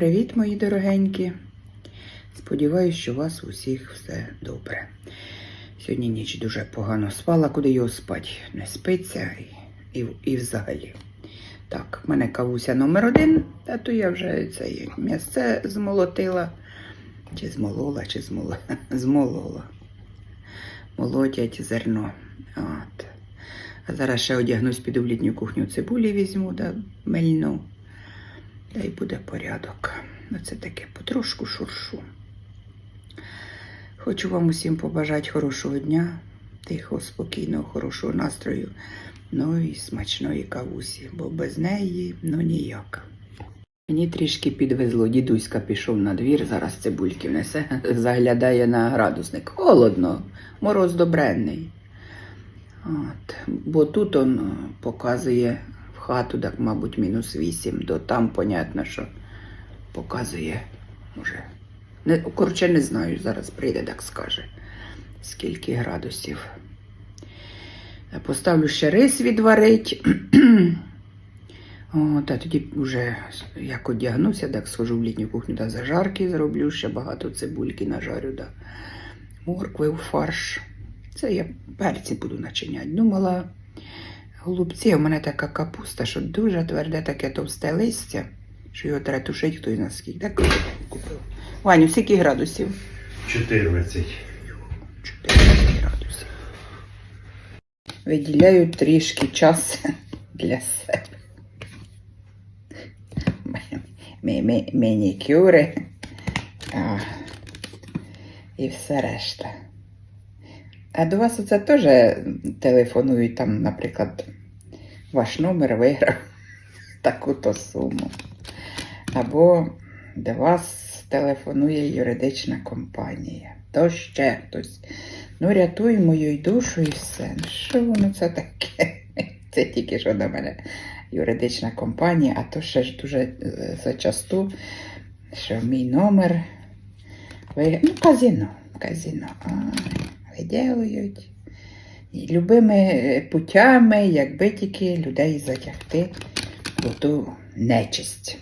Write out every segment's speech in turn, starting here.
привіт, мої дорогенькі. Сподіваюсь, що у вас усіх все добре. Сьогодні ніч дуже погано спала, куди його спать. Не спиться і, і, і взагалі. Так, в мене кавуся номер один, а то я вже це м'ясце змолотила. Чи змолола, чи змола, змолола. Молотять зерно. От. А зараз ще одягнусь, піду в літню кухню цибулі візьму, да, мельну. Та й буде порядок. Оце таке потрошку шуршу. Хочу вам усім побажати хорошого дня, тихого, спокійного, хорошого настрою, ну і смачної кавусі, бо без неї ну ніяк. Мені трішки підвезло. Дідуська пішов на двір, зараз цибульки внесе, заглядає на градусник. Холодно, мороз добренний. От. Бо тут он показує хату, так, мабуть, мінус 8, до там, понятно, що показує уже. Не, коротше, не знаю, зараз прийде, так скаже, скільки градусів. Поставлю ще рис відварить. О, та тоді вже як одягнуся, так схожу в літню кухню та зажарки зроблю, ще багато цибульки нажарю, да. моркви у фарш. Це я перці буду начиняти. Думала, голубці, у мене така капуста, що дуже тверде таке товсте листя, що його треба тушити хтось на скільки. Так купила. Ваню, скільки градусів? 14. 14 градусів. Виділяю трішки час для себе. Мі- мі- Мінікюри. І все решта. А до вас оце теж телефонують, там, наприклад, ваш номер виграв таку-то суму. Або до вас телефонує юридична компанія. То ще хтось. Ну, рятуй мою душу і все. Ну, що воно це таке? Це тільки що до мене юридична компанія, а то ще ж дуже е, зачасту, що мій номер. Ви... Ну, казіно. Казіно. Ай, виділують. І любими путями, якби тільки людей затягти в ту нечисть.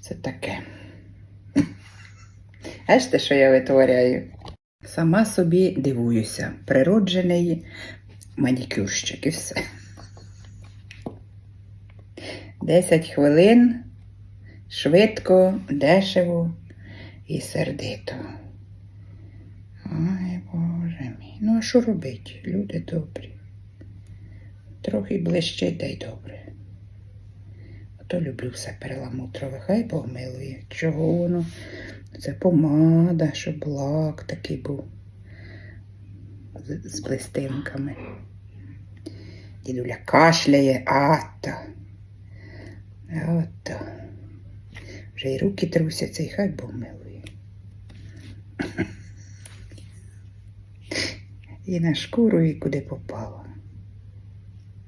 Це таке. Бачите, що я витворяю? Сама собі дивуюся. Природжений манікюрщик і все. 10 хвилин швидко, дешево і сердито. Ой, Боже мій. Ну, а що робить? Люди добрі. Трохи блищить та й добре. Ото люблю все переламутрове. Хай Бог милує. Чого воно? Це помада, щоб лак такий був з, з блистинками. Дідуля кашляє, ато. Ото. Вже й руки трусяться, і хай Бог милує. І на шкуру, і куди попало.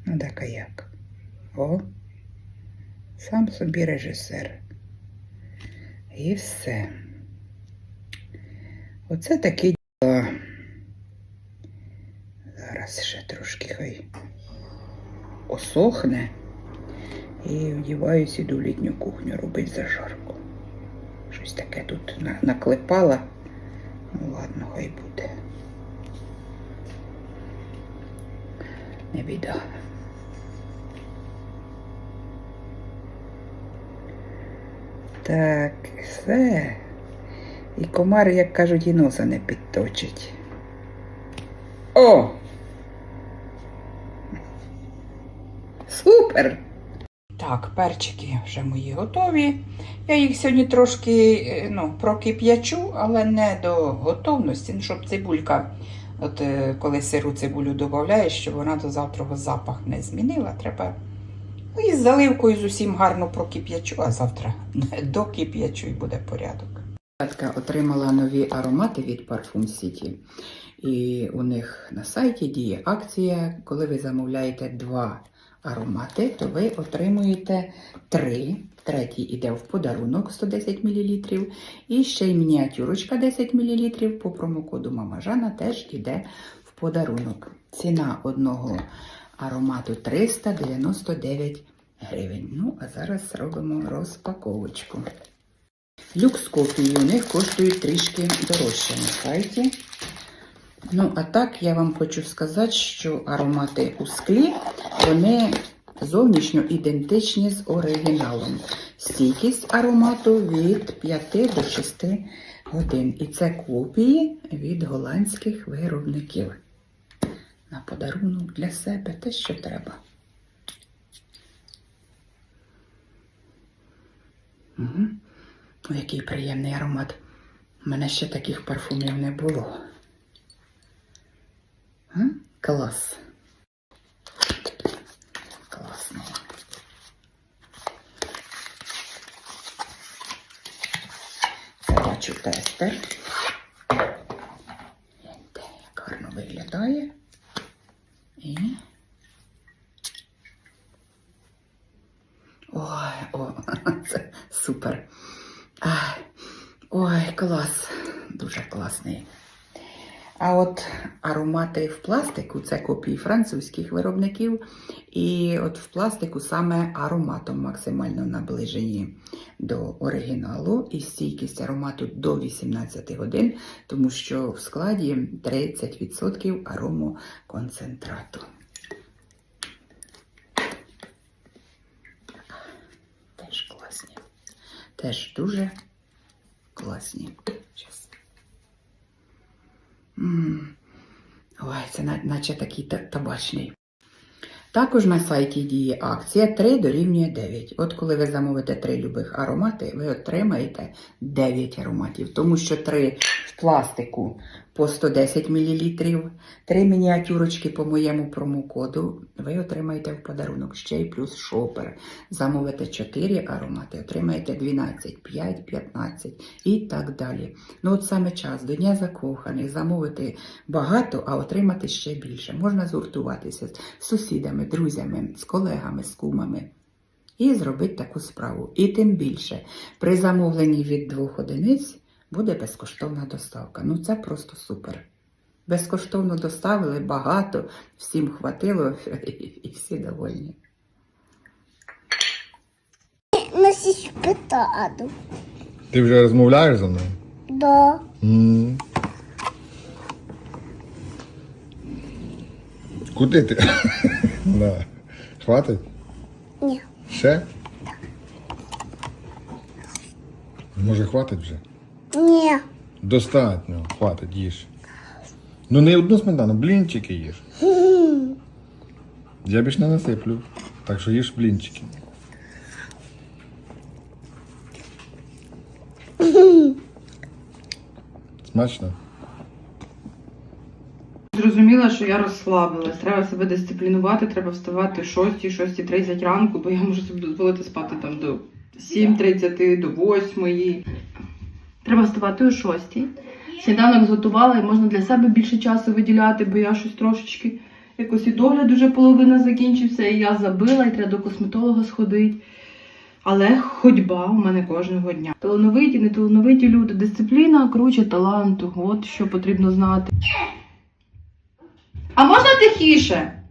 Ну, так а як? О, сам собі режисер. І все. Оце такі діла. Зараз ще трошки хай осохне. І вдіваюсь, іду літню кухню робить зажарку. Щось таке тут наклепала. Ну ладно, хай буде. Не біда. Так, все. І комар, як кажуть, і носа не підточить. О! Супер! Так, перчики вже мої готові. Я їх сьогодні трошки е, ну, прокип'ячу, але не до готовності, ну, щоб цибулька, от е, коли сиру цибулю додаєш, щоб вона до завтра запах не змінила. Треба ну, і з заливкою з усім гарно прокип'ячу, а завтра докип'ячу і буде порядок. Катка отримала нові аромати від Parfum City. І у них на сайті діє акція, коли ви замовляєте два аромати, то ви отримуєте три. Третій іде в подарунок 110 мл. І ще й мініатюрочка 10 мл по промокоду Мама Жана теж іде в подарунок. Ціна одного аромату 399 гривень. Ну, а зараз робимо розпаковочку. Люкс копії у них коштують трішки дорожче на сайті. Ну, а так я вам хочу сказати, що аромати у склі, вони зовнішньо ідентичні з оригіналом. Стійкість аромату від 5 до 6 годин. І це копії від голландських виробників. На подарунок для себе те, що треба. Угу. Який приємний аромат. У мене ще таких парфумів не було. М? Клас. Класно. Це бачу тестер. Гляньте, як гарно виглядає. І. Ой, о, це супер. Ой, клас. Дуже класний. А от аромати в пластику це копії французьких виробників. І от в пластику саме ароматом максимально наближені до оригіналу і стійкість аромату до 18 годин, тому що в складі 30% аромоконцентрату. Теж класні. Теж дуже класні. Ой, це наче такий табачний. Також на сайті діє акція 3 дорівнює 9. От коли ви замовите 3 любих аромати, ви отримаєте 9 ароматів, тому що 3 в пластику по 110 мл, 3 мініатюрочки по моєму промокоду, ви отримаєте в подарунок ще й плюс шопер. Замовите 4 аромати, отримаєте 12, 5, 15 і так далі. Ну от саме час до Дня закоханих замовити багато, а отримати ще більше. Можна згуртуватися з сусідами, друзями, з колегами, з кумами. І зробити таку справу. І тим більше, при замовленні від двох одиниць буде безкоштовна доставка. Ну це просто супер. Безкоштовно доставили багато, всім хватило і всі довольні. Ти вже розмовляєш за мною? Да. м Куди ти? да. Хватить? Ні. Ще? Може, хватить вже? Достатньо, хватить, їж. Ну не одну сметану, блінчики їж. Я більш не насиплю. Так що їж блінчики. Смачно? Зрозуміла, що я розслабилась. Треба себе дисциплінувати, треба вставати о 6, 6.30 ранку, бо я можу собі дозволити спати там до 7.30, до 8. Треба вставати о 6. Сніданок зготувала і можна для себе більше часу виділяти, бо я щось трошечки якось і догляд уже половина закінчився, і я забила, і треба до косметолога сходити. Але ходьба у мене кожного дня. Талановиті, неталановиті люди, дисципліна круче таланту. От що потрібно знати. А можна тихіше?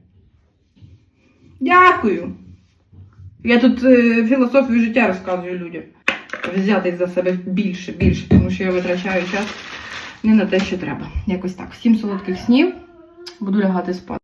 Дякую. Я тут е, філософію життя розказую людям. Взяти за себе більше, більше, тому що я витрачаю час не на те, що треба. Якось так. Всім солодких снів. Буду лягати спати.